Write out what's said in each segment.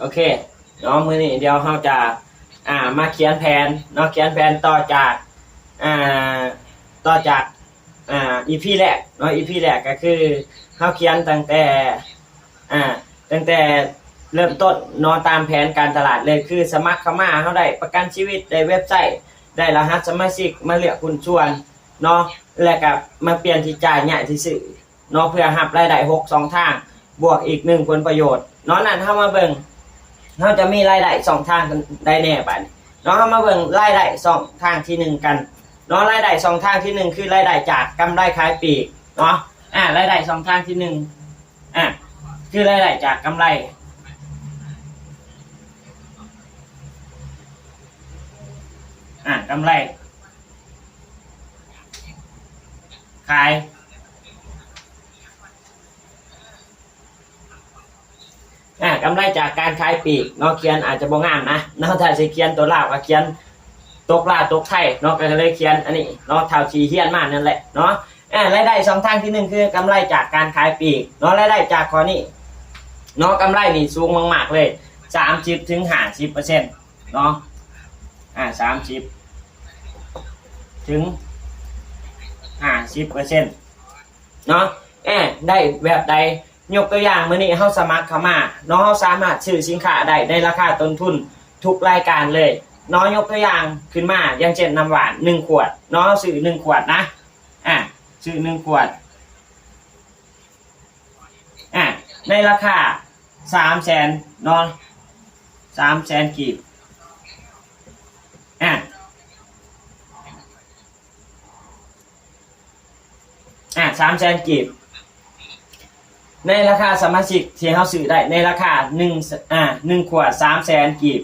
โอเคเนาะมือนี้เดี๋ยวเราจะอ่ามาเขียนแผนเนาะเขียนแผนต่อจากอ่าต่อจากอ่าอีพีแรกเนาะอีพีแรกก็คือเราเขียนตั้งแต่อ่าตั้งแต่เริ่มต้นนอนตามแผนการตลาดเลยคือสมัครเข้ามาเขาได้ประกันชีวิตได้เว็บไซต์ได้รหัสสมาชิกมาเลือกคุณชวนเนาะแล้วก็มาเปลี่ยนที่จ่ายใหญ่ที่สื่อเนาะเพื่อหับรายได้หกสองทาง บวกอีกหนึ่งผลประโยชน์เนาะนั่นเข้ามาเบิ่ง เราจะมีรายได้สองทางได้แน่บัดเนาะเขามาเบิ่งรายได้สองทางที่หนึ่งกันเนาะรายได้สองทางที่หนึ่งคือรายได้จากกำไรขายปีกเนาะอ่ารายได้สองทางที่หนึ่งอะคือรายได้จากกำไรอะกำไรขาย อะกำไรจากการขายปีกเนาะเขียนอาจจะบ่งามนะเนาะถ้าสิเขียนตัวลาวก็เขียนตกลาตกไทยเนาะก็เลยเขียนอันนี้เนาะเท่าชีเฮียนมากนั่นแหละเนาะอ่ารายได้สองทางที่หนึ่งคือกำไรจากการขายปีกเนาะรายได้จากข้อนี้เนาะกำไรนี่สูงมากๆเลยสามสิบถึงห้าสิบเปอร์เซ็นต์เนาะอ่าสามสิบถึงห้าสิบเปอร์เซ็นต์เนาะแอบได้แบบใด ยกตัวอย่างมื่อนี้เฮาสมัครเข้ามาเนาะเฮาสามารถซื้อสินค้าได้ในราคาต้นทุนทุกรายการเลยเนาะยกตัวอย่างขึ้นมาอย่างเช่นน้ำหวานหนึ่งขวดเนาะซื้อหนึ่งขวดนะอะซื้อหนึ่งขวดอะในราคาสามแสนเนาะสามแสนกีบอะอะสามแสนกีบ ในราคาสมาชิกที่เขาซื้อได้ในราคาหนึ่งอ่าหนึ่งขวดสามแสนกีบ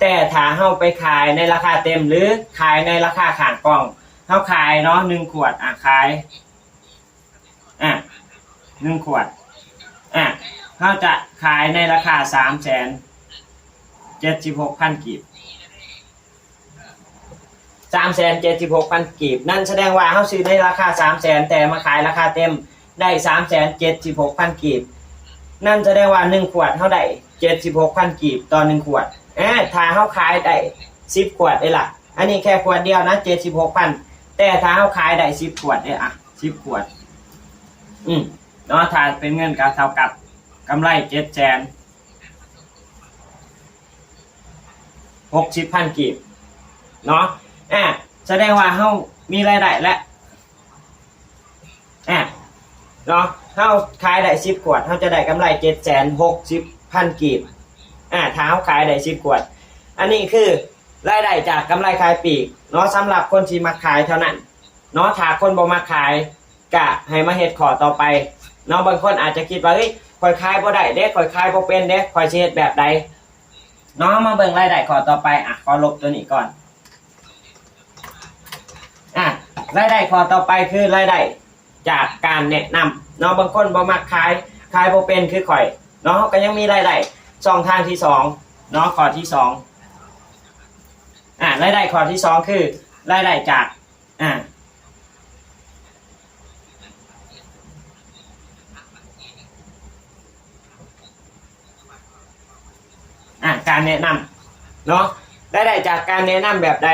แต่ถ้าเขาไปขายในราคาเต็มหรือขายในราคาขางกล่องเขาขายเนาะหนึ่งขวดอะขายอะหนึ่งขวดอะเขาจะขายในราคาสามแสนเจ็ดสิบหกพันกีบสามแสนเจ็ดสิบหกพันกีบ นั่นแสดงว่าเขาซื้อในราคาสามแสนแต่มาขายราคาเต็ม ได้สามแสนเจ็ดสิบหกพันกีบ นั่นแสดงว่าหนึ่งขวดเขาได้เจ็ดสิบหกพันกีบต่อหนึ่งขวดเอ่ถ้าเขาขายได้สิบขวดได้ละอันนี้แค่ขวดเดียวนะเจ็ดสิบหกพันแต่ถ้าเขาขายได้สิบขวดเนี่ยอะสิบขวด อืมเนาะถ้าเป็นเงินก็เท่ากับกำไรเจ็ดแสนหกสิบพันกีบเนาะอะแสดงว่าเฮามีรายได้แล้วอะ เนาะเฮาขายได้สิบขวดเฮาจะได้กำไรเจ็ดแสนหกสิบพันกีบอะถ้าเฮาขายได้สิบขวด อันนี้คือรายได้จากกำไรขายปีกเนาะสำหรับคนที่มาขายเท่านั้นเนาะถ้าคนบ่มาขายกะให้มาเฮ็ดขอต่อไปเนาะบางคนอาจจะคิดว่าเฮ้ยข่อยขายบ่ได้เด้ข่อยขายบ่เป็นเด้ข่อยสิเฮ็ดแบบใดเนาะมาเบิ่งรายได้ขอต่อไปอะขอลบตัวนี้ก่อนอะรายได้ขอต่อไปคือรายได้ จากการแนะนำเนาะบางคนบ่มักขายขายบ่เป็นคือข่อยเนาะก็ยังมีรายได้ช่องทางที่สองเนาะข้อที่สองอ่ารายได้ข้อที่สองคือรายได้จากอ่าอ่าการแนะนำเนาะรายได้จากการแนะนำแบบใด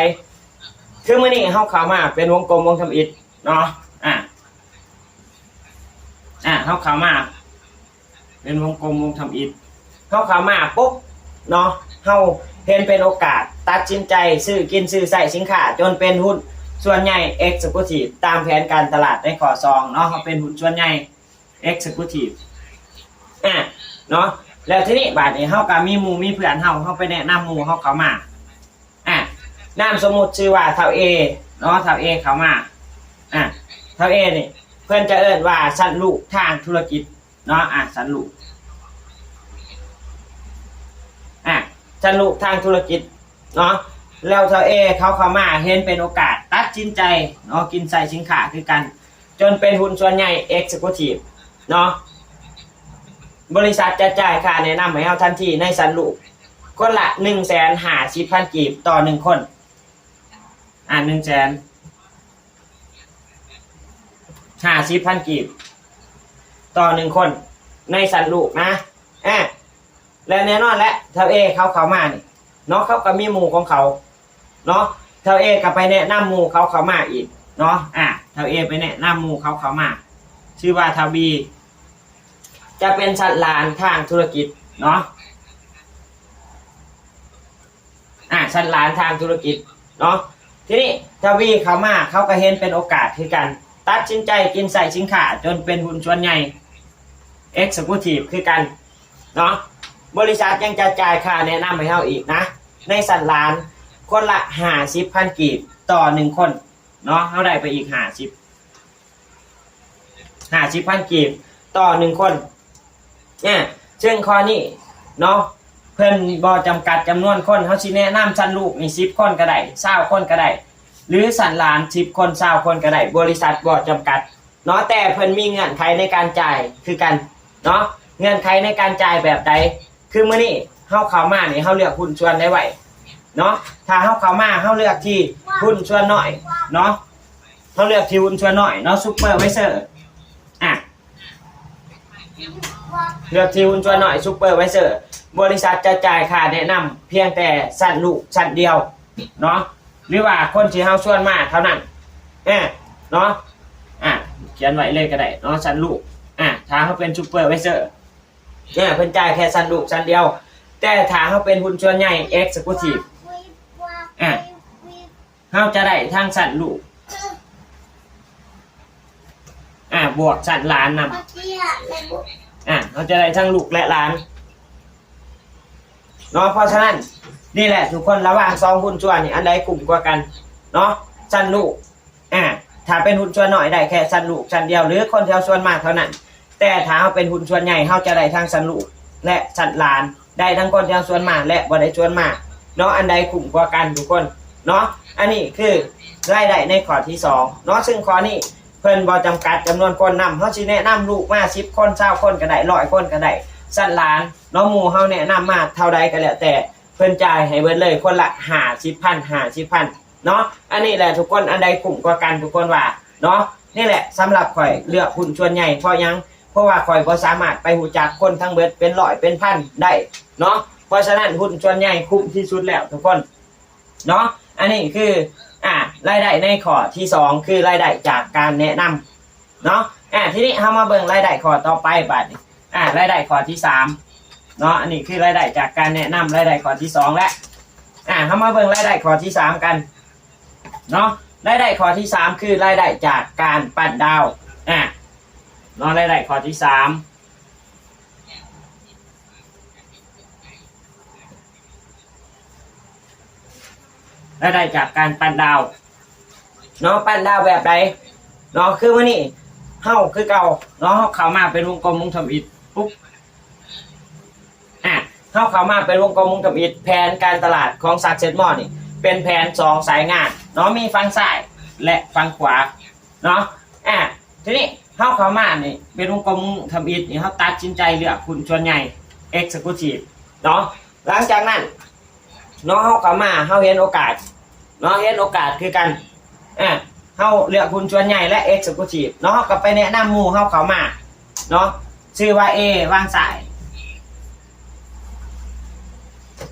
คือมื่อนี้เข้าเขามาเป็นวงกลมวงทำอิฐเนาะ เขาเข้ามา เป็นวงกลมวงทำอิฐเขาเข้ามาปุ๊บเนาะเขาเห็นเป็นโอกาส ตัดสินใจซื้อกินซื้อใส่สินค้าจนเป็นหุ้นส่วนใหญ่ Executive ตามแผนการตลาดในขอซองเนาะเขาเป็นหุ้นส่วนใหญ่ Executive อะเนาะแล้วทีนี้บาทนี้เขาก็มีหมูมีเพื่อนเขาเขาไปแนะนำหมูเขาเขามาอะนามสมมุติชื่อว่าเท่าเอเนาะเท่าเอเขามาอะเท่าเอนี่ เพื่อนจะเอิ้นว่าสันลูกทางธุรกิจเนาะอะสันลูกอะสันลูกทางธุรกิจเนาะแล้วเท่าเอเขาเข้ามาเห็นเป็นโอกาสตัดสินใจเนาะกินใส่สินค้าคือกัน จนเป็นหุ้นส่วนใหญ่ Executive เนาะบริษัทจะจ่ายค่าแนะนำให้เฮาทันทีในสันลูกคนละหนึ่งแสนหาสิบพันกีบต่อหนึ่งคน อ่าหนึ่งแสน ห้าสิบพันกีบ ต่อหนึ่งคน ในสันลูกนะอะและแน่นอนและเท่าเอเขาเขามานี่เนาะเขาก็มีหมู่ของเขา เนาะเท่าเอก็ไปแนะนำหมู่เขาเขามาอีก เนาะอะเท่าเอไปแนะนำหมู่เขาเขามา ชื่อว่าทาบี จะเป็นสัตว์ลานทางธุรกิจ เนาะอะสัตว์ลานทางธุรกิจ เนาะทีนี้ทวีเขามาเขาก็เห็นเป็นโอกาสคือกัน ตัดสินใจกินใส่สินค้าจนเป็นหุ้นส่วนใหญ่ Executive คือกัน เนาะบริษัทยังจะจ่ายค่าแนะนำให้เราอีกนะ ในสัตว์ลานคนละห้าสิบพันกีบต่อหนึ่งคน เนาะเขาได้ไปอีกห้าสิบห้าสิบพันกีบต่อหนึ่งคนเนี่ยซึ่งข้อนี้เนาะเพิ่นบอจำกัดจำนวนคนเขาชิแนะนำชั้นลูกนี่สิบคนก็ได้เศร้าคนก็ได้ หรือสันหลานสิบคนเศร้าคนก็ได้บริษัทบอจำกัดเนาะแต่เพิ่นมีเงื่อนไขในการจ่ายคือกันเนาะเงื่อนไขในการจ่ายแบบใดคือมื้อนี้เฮาเข้ามานี่เฮาเลือกหุ้นส่วนได้ไว้เนาะถ้าเฮาเข้ามาเฮาเลือกที่หุ้นส่วนน้อยเนาะเฮาเลือกที่หุ้นส่วนน้อยเนาะซุปเปอร์ไวเซอร์อะเลือกที่หุ้นส่วนน้อยซุปเปอร์ไวเซอร์บริษัทจะจ่ายค่าแนะนำเพียงแต่สั้นลูกสั้นเดียวเนาะ หรือว่าคนที่เฮาชวนมาเท่านั้นเอ้เนาะอะเขียนไว้เลยก็ได้เนาะชั้นลูกอะถ้าเขาเป็นซูเปอร์ไวเซอร์เนี่ยเพิ่นจ่ายแค่ชั้นลูกชั้นเดียว แต่ถ้าเขาเป็นหุ้นส่วนใหญ่เอ็กซ์คิวทีฟอะเขาจะได้ทั้งชั้นลูกอะบวกชั้นล้านนำอะเขาจะได้ทั้งลูกและล้าน เนาะเพราะฉะนั้นนี่แหละทุกคนระหว่างสองหุ้นส่วนนี่อันใดกลุ่มกว่ากันเนาะชั้นลูกอะถ้าเป็นหุ้นส่วนหน้อยได้แค่สันลูกสันเดียวหรือคนเท่าส่วนมากเท่านั้น แต่ถ้าเขาเป็นหุ้นส่วนใหญ่เขาจะได้ทั้งสันลูกและสันลานได้ทั้งคนเท่าส่วนมากและบ่ได้ส่วนมากเนาะอันใดคุ้มกว่ากันทุกคนเนาะอันนี้คือรายได้ในข้อที่สองเนาะซึ่งข้อนี้เพิ่นบ่จำกัดจำนวนคนนำเขาสิแนะนำลูกมา10คน20คนก็ได้100คนก็ได้ สันลานนาะหมู่เฮาแนะนำมาเท่าใดก็แล้วแต่เพิ่นจ่ายให้เบิดเลยคนละ50,000 50,000เนาะอันนี้แหละทุกคนอันใดกลุ่มกว่ากันทุกคนว่าเนาะนี่แหละสำหรับข่อยเลือกหุ้นส่วนใหญ่เพราะยังเพราะว่าข่อยบ่สามารถไปหูจักคนทั้งเบิดเป็นร้อยเป็นพันได้เนาะเพราะฉะนั้นหุ้นส่วนใหญ่คุ้มที่สุดแล้วทุกคนเนาะอันนี้คืออ่ารายได้ในข้อที่สองคือรายได้จากการแนะนำเนาะอ่าทีนี้เรามาเบิ่งรายได้ข้อต่อไปบัดนี้ อ่ารายได้ข้อที่สามเนาะอันนี้คือรายได้จากการแนะนำรายได้ข้อที่สองและอ่าเรามาเบิ่งรายได้ข้อที่สามกันเนาะรายได้ข้อที่สามคือรายได้จากการปั่นดาวอ่าเนาะรายได้ข้อที่สามรายได้จากการปั่นดาวเนาะปั่นดาวแบบใดเนาะคือวันนี้เฮาคือเก่าเนาะเข้ามาเป็นวงกลมวงทำอิฐ ปุ๊บอะเฮาเข้ามาเป็นวงกลมวงทำอิฐแผนการตลาดของซักเซตมอนี่ เป็นแผนสองสายงานเนาะมีฝั่งซ้ายและฝั่งขวาเนาะอะทีนี้เฮาเข้ามานี่เป็นวงกลมทำอิฐนี่เฮาตัดสินใจเลือกคุณส่วนใหญ่ Executive เนาะหลังจากนั้นเนาะเฮาเข้ามาเฮาเห็นโอกาสเนาะเห็นโอกาสคือกันอะเฮาเลือกคุณส่วนใหญ่และ Executive เนาะเฮาก็ไปแนะนำหมู่เฮาเข้ามาเนาะ ชื่อว่า A วางสาย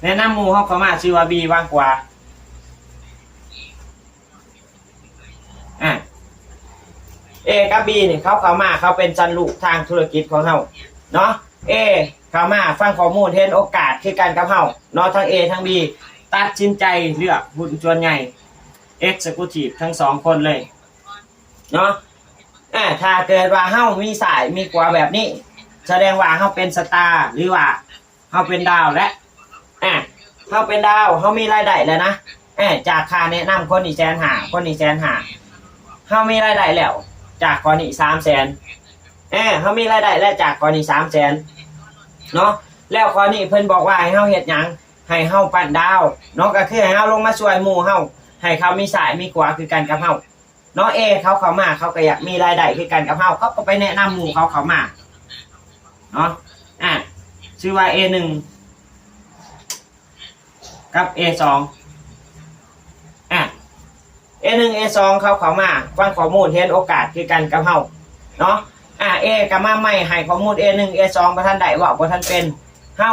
แนะนำหมูเฮาเข้ามาชื่อว่า B วางขวาอะเอกับบีเนี่ยเขาเข้ามาเขาเป็นจันลูกทางธุรกิจของเขาเนาะเอเข้ามาฟังข้อมูลเห็นโอกาสคือกันกับเขาเนาะทั้งเอทั้งบีตัดสินใจเลือกหุ้นส่วนใหญ่ Executive ทั้งสองคนเลย เนาะอ่าถ้าเกิดว่าเฮ้ามีสายมีกว่าแบบนี้ แสดงว่าเฮาเป็นสตาร์หรือว่าเฮาเป็นดาวและอ่าเฮาเป็นดาวเฮามีรายได้แล้วนะเออจากค่าแนะนำคนนี้แสนหาคนนี้แสนหาเขามีรายได้แล้ว จากกรณีสามแสนเออเขามีรายได้แล้วจากกรณีสามแสนเนาะแล้วกรณีเพิ่นบอกว่าให้เฮาเฮ็ดหยังให้เฮาปั่นดาวเนาะก็คือให้เฮาลงมาช่วยหมู่เฮาให้เขามีสายมีกว่าคือกันกับเฮาเนาะเอเขาเข้ามาเขาก็อยากมีรายได้คือกันกับเฮาเขาก็ไปแนะนำหมู่เขาเข้ามา เนาะอะชื่อว่า A หนึ่งกับ A สองอะเอหนึ่งเอสองเขาเขามาฟังข้อมูลเห็นโอกาสคือกันกับเฮาเนาะอ่าเอกับมาไม่ให้ข้อมูลเอหนึ่งเอสองประท่านใดว่าประท่านเป็นเฮา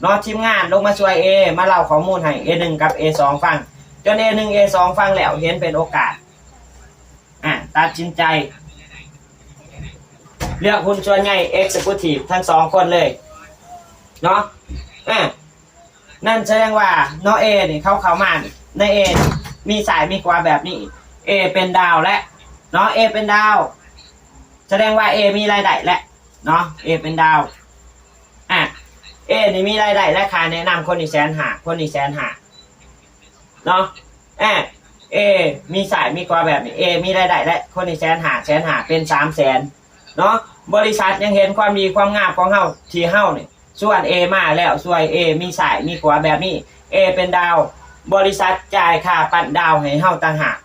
เนาะทีมงานลงมาช่วย A มาเล่าข้อมูลให้ A1 กับ A2 ฟังจน A1 A2 ฟังแล้วเห็นเป็นโอกาสอะตัดสินใจ เลือกหุ้นส่วนใหญ่ Executive ทั้งสองคนเลย เนาะอะนั่นแสดงว่าเนาะ A นี่ยเขาเขามานี่ใน A นี่มีสายมีกว่าแบบนี้ A เป็นดาวและเนาะ A เป็นดาว แสดงว่า A มีรายได้และเนาะ A เป็นดาวอะ A นี่มีรายได้และค่าแนะนำคนอีแสนหาคนอีแสนหาเนาะอะ A มีสายมีกว่าแบบนี้ A มีรายได้และคนอีแสนหาแสนหาเป็นสามแสน เนาะบริษัทยังเห็นความดีความงามของเฮาที่เฮาเนี่ยส่วน A มาแล้วส่วน A มีสายมีกว่าแบบนี้ A เป็นดาว บริษัทจ่ายค่าปั่นดาวให้เฮาต่างหาก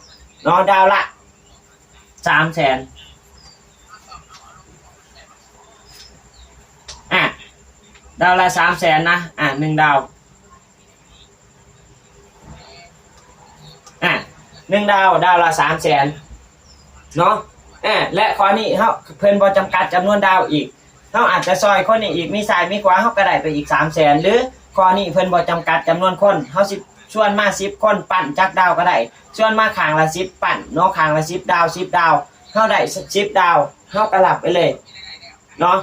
เนาะดาวละสามแสนอะดาวละสามแสนนะอะหนึ่งดาวอะหนึ่งดาวดาวละสามแสนเนาะ อะและข้อนี้เขาเพิ่นบอจำกัดจำนวนดาวอีกเขาอาจจะซอยคนนี้อีกมีสายมีขวาเขาก็ได้ไปอีกสามแสนหรือข้อนี้เพิ่นบอจำกัดจำนวนคนเขาสิชวนมาสิบคนปั่นจักดาวก็ได้ชวนมาขางละสิบปั่นเนาะขางละสิบดาวสิบดาวเขาได้สิบดาวเขากระหลับไปเลยเนาะ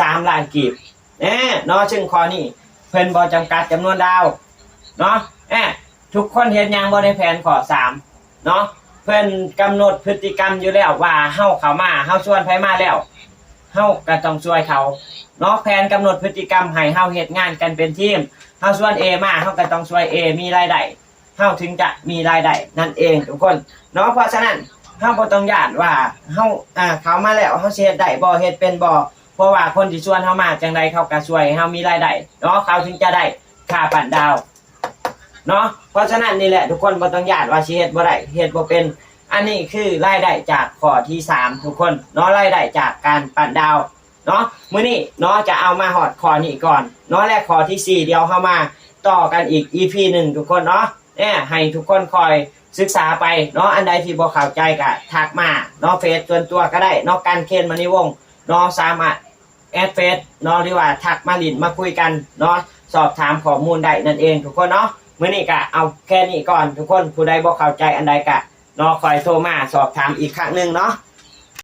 สามล้านกีบเน่เนาะซึ่งข้อนี้เพิ่นบอจำกัดจำนวนดาวเนาะแอะทุกคนเห็นยังบในแผนข้อสามเนาะ เพื่อนกำหนดพฤติกรรมอยู่แล้วว่าเฮาเขามาเฮาชวนไผมาแล้วเฮาก็ต้องช่วยเขาเนาะแผนกำหนดพฤติกรรมให้เฮาเฮ็ดงานกันเป็นทีมเฮาชวน A มาเฮาก็ต้องช่วย A มีรายได้เฮาถึงจะมีรายได้นั่นเองทุกคนเนาะเพราะฉะนั้นเฮาบ่ต้องยานว่าเฮาอ่าเขามาแล้วเฮาสิเฮ็ดได้บ่เฮ็ดเป็นบ่เพราะว่าคนที่ชวนเฮามาจังใดเขาก็ช่วยเฮามีรายได้เนาะเขาถึงจะได้ค่าปั่นดาว เนาะเพราะฉะนั้นนี่แหละทุกคนบ่ต้องญาติว่าสิเฮ็ดบ่ได้เฮ็ดบ่เป็น อันนี้คือรายได้จากข้อที่สามทุกคนเนาะรายได้จากการปั่นดาวเนาะมื้อนี้เนาะจะเอามาหอดข้อนี้ก่อนเนาะและข้อที่สี่เดี๋ยวเข้ามาต่อกันอีก EP หนึ่งทุกคนเนาะเนี่ยให้ทุกคนคอยศึกษาไปเนาะอันใดที่บ่เข้าใจก็ทักมาเนาะเฟซส่วนตัวก็ได้เนาะการเคนมานิวงเนาะสามารถแอดเฟซเนาะหรือว่าทักมาลินมาคุยกันเนาะสอบถามข้อมูลได้นั่นเองทุกคนเนาะ มื่อนี้กะเอาแค่นี้ก่อนทุกคนผู้ใดบ่เข้าใจอันใดกะนอคอยโทรมาสอบถามอีกครั้งหนึ่งเนาะ